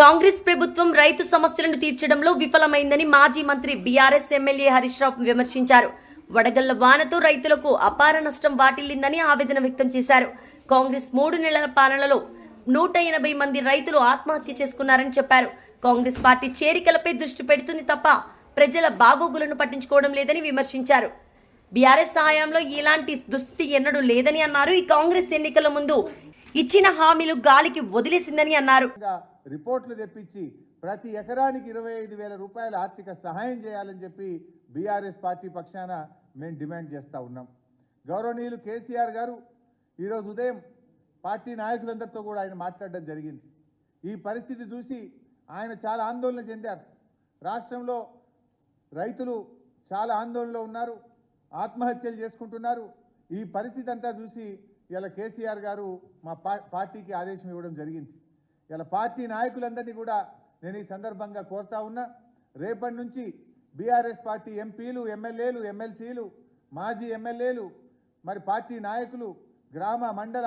కాంగ్రెస్ ప్రభుత్వం రైతు సమస్యలను తీర్చడంలో విఫలమైందని మాజీ మంత్రి బీఆర్ఎస్ ఎమ్మెల్యే హరీష్ రావు విమర్శించారు. వడగళ్ళ వానతో రైతులకు అపార నష్టం వాటిల్లిందని ఆవేదన వ్యక్తం చేశారు. కాంగ్రెస్ మూడు నెలల పాలనలో నూట ఎనభై మంది రైతులు ఆత్మహత్య చేసుకున్నారని చెప్పారు. కాంగ్రెస్ పార్టీ చేరికలపై దృష్టి పెడుతుంది తప్ప ప్రజల బాగోగులను పట్టించుకోవడం లేదని విమర్శించారు. బీఆర్ఎస్ సహాయంలో ఇలాంటి దుస్థితి ఎన్నడూ లేదని అన్నారు. ఈ కాంగ్రెస్ ఎన్నికల ముందు ఇచ్చిన హామీలు గాలికి వదిలేసిందని అన్నారు. రిపోర్ట్లు తెప్పించి ప్రతి ఎకరానికి ఇరవై ఐదు వేల రూపాయల ఆర్థిక సహాయం చేయాలని చెప్పి బీఆర్ఎస్ పార్టీ పక్షాన మేము డిమాండ్ చేస్తూ ఉన్నాం. గౌరవనీయులు కేసీఆర్ గారు ఈరోజు ఉదయం పార్టీ నాయకులందరితో కూడా ఆయన మాట్లాడడం జరిగింది. ఈ పరిస్థితి చూసి ఆయన చాలా ఆందోళన చెందారు. రాష్ట్రంలో రైతులు చాలా ఆందోళనలో ఉన్నారు ఆత్మహత్యలు చేసుకుంటున్నారు. ఈ పరిస్థితి అంతా చూసి ఇలా కేసీఆర్ గారు మా పార్టీకి ఆదేశం ఇవ్వడం జరిగింది. ఇలా పార్టీ నాయకులందరినీ కూడా నేను ఈ సందర్భంగా కోరుతా ఉన్నా రేపటి నుంచి బీఆర్ఎస్ పార్టీ ఎంపీలు ఎమ్మెల్యేలు ఎమ్మెల్సీలు మాజీ ఎమ్మెల్యేలు మరి పార్టీ నాయకులు గ్రామ మండల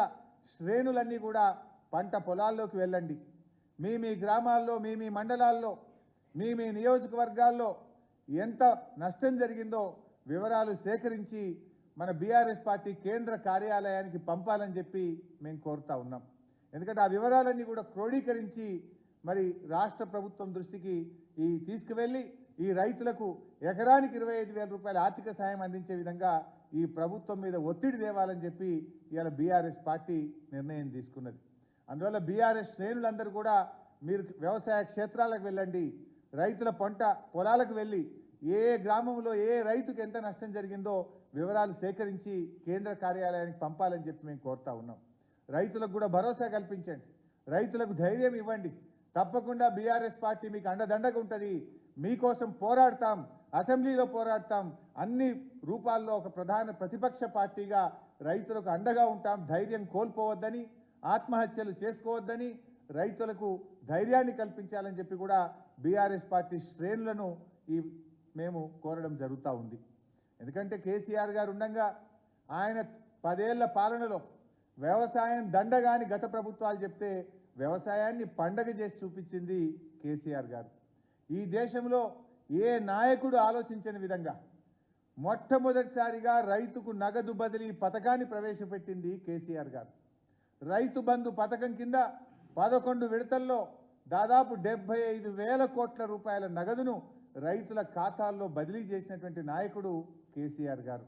శ్రేణులన్నీ కూడా పంట పొలాల్లోకి వెళ్ళండి. మీ మీ గ్రామాల్లో మీ మీ మండలాల్లో మీ మీ నియోజకవర్గాల్లో ఎంత నష్టం జరిగిందో వివరాలు సేకరించి మన బీఆర్ఎస్ పార్టీ కేంద్ర కార్యాలయానికి పంపాలని చెప్పి మేము కోరుతా ఉన్నాం. ఎందుకంటే ఆ వివరాలన్నీ కూడా క్రోడీకరించి మరి రాష్ట్ర ప్రభుత్వం దృష్టికి ఈ తీసుకువెళ్ళి ఈ రైతులకు ఎకరానికి ఇరవై ఐదు వేల రూపాయల ఆర్థిక సాయం అందించే విధంగా ఈ ప్రభుత్వం మీద ఒత్తిడి తేవాలని చెప్పి ఇవాళ బీఆర్ఎస్ పార్టీ నిర్ణయం తీసుకున్నది. అందువల్ల బీఆర్ఎస్ శ్రేణులందరూ కూడా మీరు వ్యవసాయ క్షేత్రాలకు వెళ్ళండి రైతుల పంట పొలాలకు వెళ్ళి ఏ గ్రామంలో ఏ రైతుకు ఎంత నష్టం జరిగిందో వివరాలు సేకరించి కేంద్ర కార్యాలయానికి పంపాలని చెప్పి మేము కోరుతా ఉన్నాం. రైతులకు కూడా భరోసా కల్పించండి. రైతులకు ధైర్యం ఇవ్వండి. తప్పకుండా బీఆర్ఎస్ పార్టీ మీకు అండదండగా ఉంటుంది. మీకోసం పోరాడతాం. అసెంబ్లీలో పోరాడతాం. అన్ని రూపాల్లో ఒక ప్రధాన ప్రతిపక్ష పార్టీగా రైతులకు అండగా ఉంటాం. ధైర్యం కోల్పోవద్దని ఆత్మహత్యలు చేసుకోవద్దని రైతులకు ధైర్యాన్ని కల్పించాలని చెప్పి కూడా బీఆర్ఎస్ పార్టీ శ్రేణులను ఈ మేము కోరడం జరుగుతూ ఉంది. ఎందుకంటే కేసీఆర్ గారు ఉండగా ఆయన పదేళ్ళ పాలనలో వ్యవసాయం దండగాని గత ప్రభుత్వాలు చెప్తే వ్యవసాయాన్ని పండగ చేసి చూపించింది కేసీఆర్ గారు. ఈ దేశంలో ఏ నాయకుడు ఆలోచించని విధంగా మొట్టమొదటిసారిగా రైతుకు నగదు బదిలీ పథకాన్ని ప్రవేశపెట్టింది కేసీఆర్ గారు. రైతు బంధు పథకం కింద పదకొండు విడతల్లో దాదాపు డెబ్బై ఐదు వేల కోట్ల రూపాయల నగదును రైతుల ఖాతాల్లో బదిలీ చేసినటువంటి నాయకుడు కేసీఆర్ గారు.